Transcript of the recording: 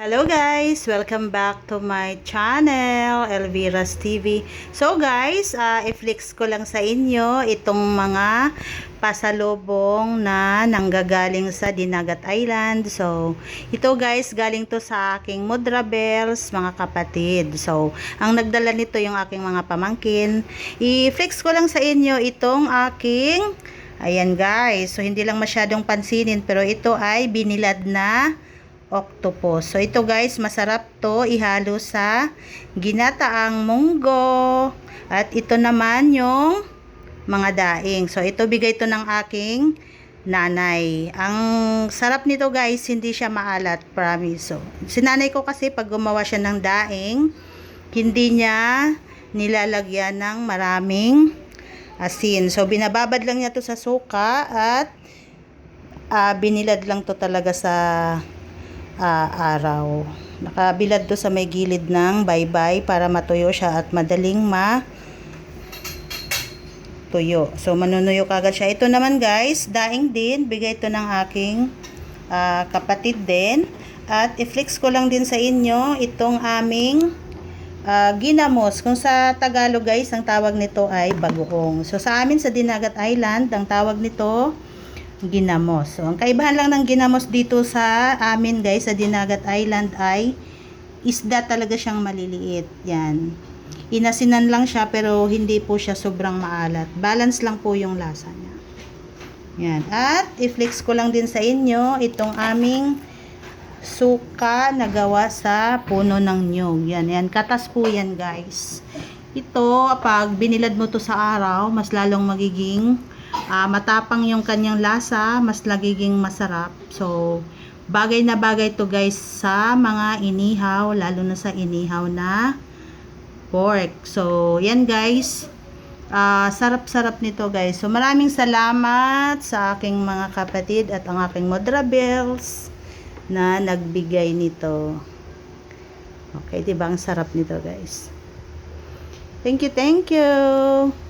Hello guys! Welcome back to my channel, Elvira's TV. So guys, uh, i-flex ko lang sa inyo itong mga pasalubong na nanggagaling sa Dinagat Island. So, ito guys, galing to sa aking Mudra Bells, mga kapatid. So, ang nagdala nito yung aking mga pamangkin. I-flex ko lang sa inyo itong aking, ayan guys. So, hindi lang masyadong pansinin, pero ito ay binilad na octopus. So, ito guys, masarap to ihalo sa ginataang munggo. At ito naman yung mga daing. So, ito bigay to ng aking nanay. Ang sarap nito guys, hindi siya maalat, promise. So, sinanay ko kasi pag gumawa siya ng daing, hindi niya nilalagyan ng maraming asin. So, binababad lang niya to sa suka at ah, binilad lang to talaga sa ah, araw. Nakabilad to sa may gilid ng baybay para matuyo siya at madaling ma tuyo. So, manunuyo kagad siya. Ito naman guys, daing din. Bigay ito ng aking ah, kapatid din. At i-flex ko lang din sa inyo itong aming ah, ginamos. Kung sa Tagalog guys, ang tawag nito ay bagoong. So, sa amin sa Dinagat Island, ang tawag nito ginamos. So, ang kaibahan lang ng ginamos dito sa amin guys, sa Dinagat Island ay isda talaga siyang maliliit. Yan. Inasinan lang siya pero hindi po siya sobrang maalat. Balance lang po yung lasa niya. Yan. At i-flex ko lang din sa inyo itong aming suka na gawa sa puno ng nyog. Yan. Yan. Katas po yan guys. Ito, pag binilad mo to sa araw, mas lalong magiging ah, matapang yung kanyang lasa, mas nagiging masarap. So, bagay na bagay to guys sa mga inihaw, lalo na sa inihaw na pork. So, yan guys. Ah, sarap-sarap nito guys. So, maraming salamat sa aking mga kapatid at ang aking Modra Bells na nagbigay nito. Okay, diba ang sarap nito guys. Thank you, thank you.